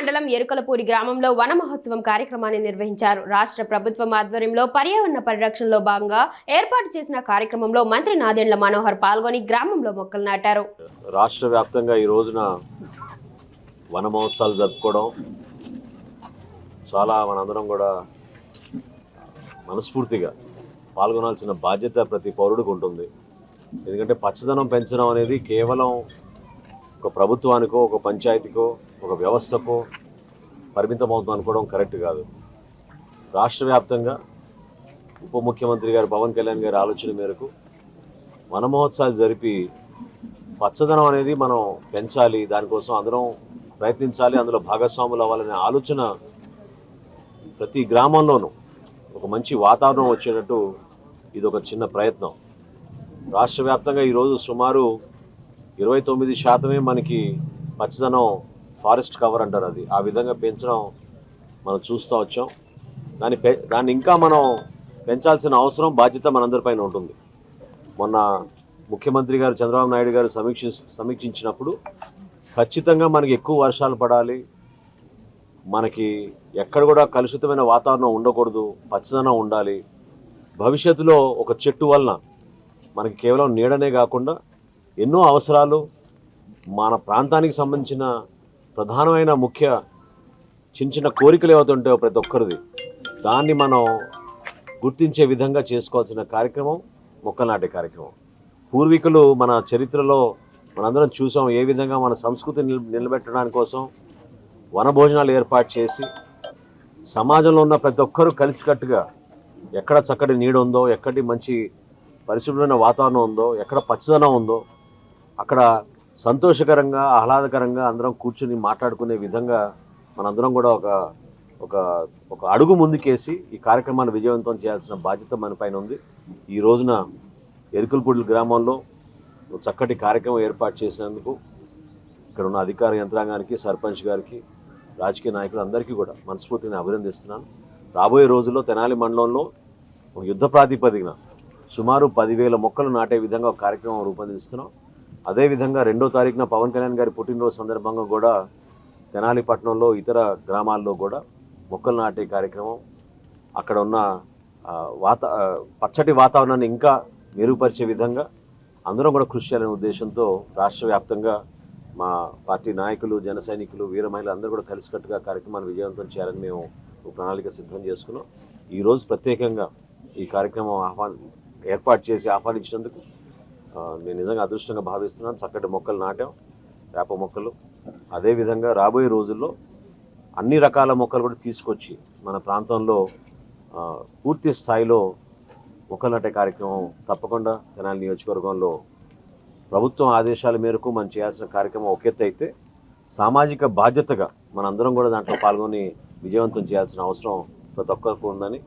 మండలం ఎరుకలపూడి గ్రామంలో వన మహోత్సవం కార్యక్రమాన్ని నిర్వహించారు. రాష్ట్ర ప్రభుత్వం ఆధ్వర్యంలో పర్యావరణ పరిరక్షణలో భాగంగా ఏర్పాటు చేసిన కార్యక్రమంలో మంత్రి నాదెండ్ల మనోహర్ పాల్గొని గ్రామంలో మొక్కలు నాటారు. రాష్ట్ర వ్యాప్తంగా ఈ రోజున వన మహోత్సవాలు జరుపుకోవడం చాలా మనందరం కూడా మనస్ఫూర్తిగా పాల్గొనాల్సిన బాధ్యత ప్రతి పౌరుడికి ఉంటుంది. ఎందుకంటే పచ్చదనం పెంచడం అనేది కేవలం ఒక ప్రభుత్వానికో ఒక పంచాయతీకో ఒక వ్యవస్థకు పరిమితం అవుతుంది అనుకోవడం కరెక్ట్ కాదు. రాష్ట్ర వ్యాప్తంగా ఉప ముఖ్యమంత్రి గారు పవన్ కళ్యాణ్ గారి ఆలోచన మేరకు వన మహోత్సవాలు జరిపి పచ్చదనం అనేది మనం పెంచాలి దానికోసం అందరం ప్రయత్నించాలి అందులో భాగస్వాములు అవ్వాలనే ఆలోచన ప్రతి గ్రామంలోనూ ఒక మంచి వాతావరణం వచ్చేటట్టు ఇది ఒక చిన్న ప్రయత్నం. రాష్ట్ర వ్యాప్తంగా ఈరోజు సుమారు ఇరవై తొమ్మిది శాతమే మనకి పచ్చదనం ఫారెస్ట్ కవర్ అంటారు అది. ఆ విధంగా పెంచడం మనం చూస్తూ వచ్చాం. దాన్ని పె దాన్ని ఇంకా మనం పెంచాల్సిన అవసరం బాధ్యత మనందరిపైన ఉంటుంది. మొన్న ముఖ్యమంత్రి గారు చంద్రబాబు నాయుడు గారు సమీక్ష సమీక్షించినప్పుడు ఖచ్చితంగా మనకి ఎక్కువ వర్షాలు పడాలి. మనకి ఎక్కడ కూడా కలుషితమైన వాతావరణం ఉండకూడదు. పచ్చదనం ఉండాలి. భవిష్యత్తులో ఒక చెట్టు వలన మనకి కేవలం నీడనే కాకుండా ఎన్నో అవసరాలు మన ప్రాంతానికి సంబంధించిన ప్రధానమైన ముఖ్య చిన్న చిన్న కోరికలు ఏవైతుంటాయో ప్రతి ఒక్కరిది దాన్ని మనం గుర్తించే విధంగా చేసుకోవాల్సిన కార్యక్రమం మొక్కలు నాటే కార్యక్రమం. పూర్వీకులు మన చరిత్రలో మనందరం చూసాం ఏ విధంగా మన సంస్కృతి నిలబెట్టడానికి కోసం వనభోజనాలు ఏర్పాటు చేసి సమాజంలో ఉన్న ప్రతి ఒక్కరూ కలిసికట్టుగా ఎక్కడ చక్కటి నీడ ఉందో ఎక్కడి మంచి పరిశుభ్రమైన వాతావరణం ఉందో ఎక్కడ పచ్చదనం ఉందో అక్కడ సంతోషకరంగా ఆహ్లాదకరంగా అందరం కూర్చుని మాట్లాడుకునే విధంగా మనందరం కూడా ఒక ఒక ఒక అడుగు ముందుకేసి ఈ కార్యక్రమాన్ని విజయవంతం చేయాల్సిన బాధ్యత మన పైన ఉంది. ఈ రోజున ఎరుకులపూడి గ్రామంలో చక్కటి కార్యక్రమం ఏర్పాటు చేసినందుకు ఇక్కడ ఉన్న అధికార యంత్రాంగానికి సర్పంచ్ గారికి రాజకీయ నాయకులందరికీ కూడా మనస్ఫూర్తిని అభినందిస్తున్నాను. రాబోయే రోజుల్లో తెనాలి మండలంలో ఒక యుద్ధ ప్రాతిపదికన సుమారు పదివేల మొక్కలు నాటే విధంగా ఒక కార్యక్రమం రూపొందిస్తున్నాం. అదేవిధంగా రెండో తారీఖున పవన్ కళ్యాణ్ గారి పుట్టినరోజు సందర్భంగా కూడా తెనాలిపట్నంలో ఇతర గ్రామాల్లో కూడా మొక్కలు నాటే కార్యక్రమం అక్కడ ఉన్న వాత పచ్చటి వాతావరణాన్ని ఇంకా మెరుగుపరిచే విధంగా అందరం కూడా కృషి చేయాలనే ఉద్దేశంతో రాష్ట్ర వ్యాప్తంగా మా పార్టీ నాయకులు జన సైనికులు వీర మహిళలు అందరూ కూడా కలిసికట్టుగా కార్యక్రమాన్ని విజయవంతం చేయాలని మేము ప్రణాళిక సిద్ధం చేసుకున్నాం. ఈరోజు ప్రత్యేకంగా ఈ కార్యక్రమం ఆహ్వాన్ ఏర్పాటు చేసి ఆహ్వానించినందుకు నేను నిజంగా అదృష్టంగా భావిస్తున్నాను. చక్కటి మొక్కలు నాటాం. వేప మొక్కలు. అదేవిధంగా రాబోయే రోజుల్లో అన్ని రకాల మొక్కలు కూడా తీసుకొచ్చి మన ప్రాంతంలో పూర్తి స్థాయిలో మొక్కలు నాటే కార్యక్రమం తప్పకుండా తెనాలి నియోజకవర్గంలో ప్రభుత్వం ఆదేశాల మేరకు మనం చేయాల్సిన కార్యక్రమం ఒక అయితే సామాజిక బాధ్యతగా మనందరం కూడా దాంట్లో పాల్గొని విజయవంతం చేయాల్సిన అవసరం ప్రతి ఒక్కరికి ఉందని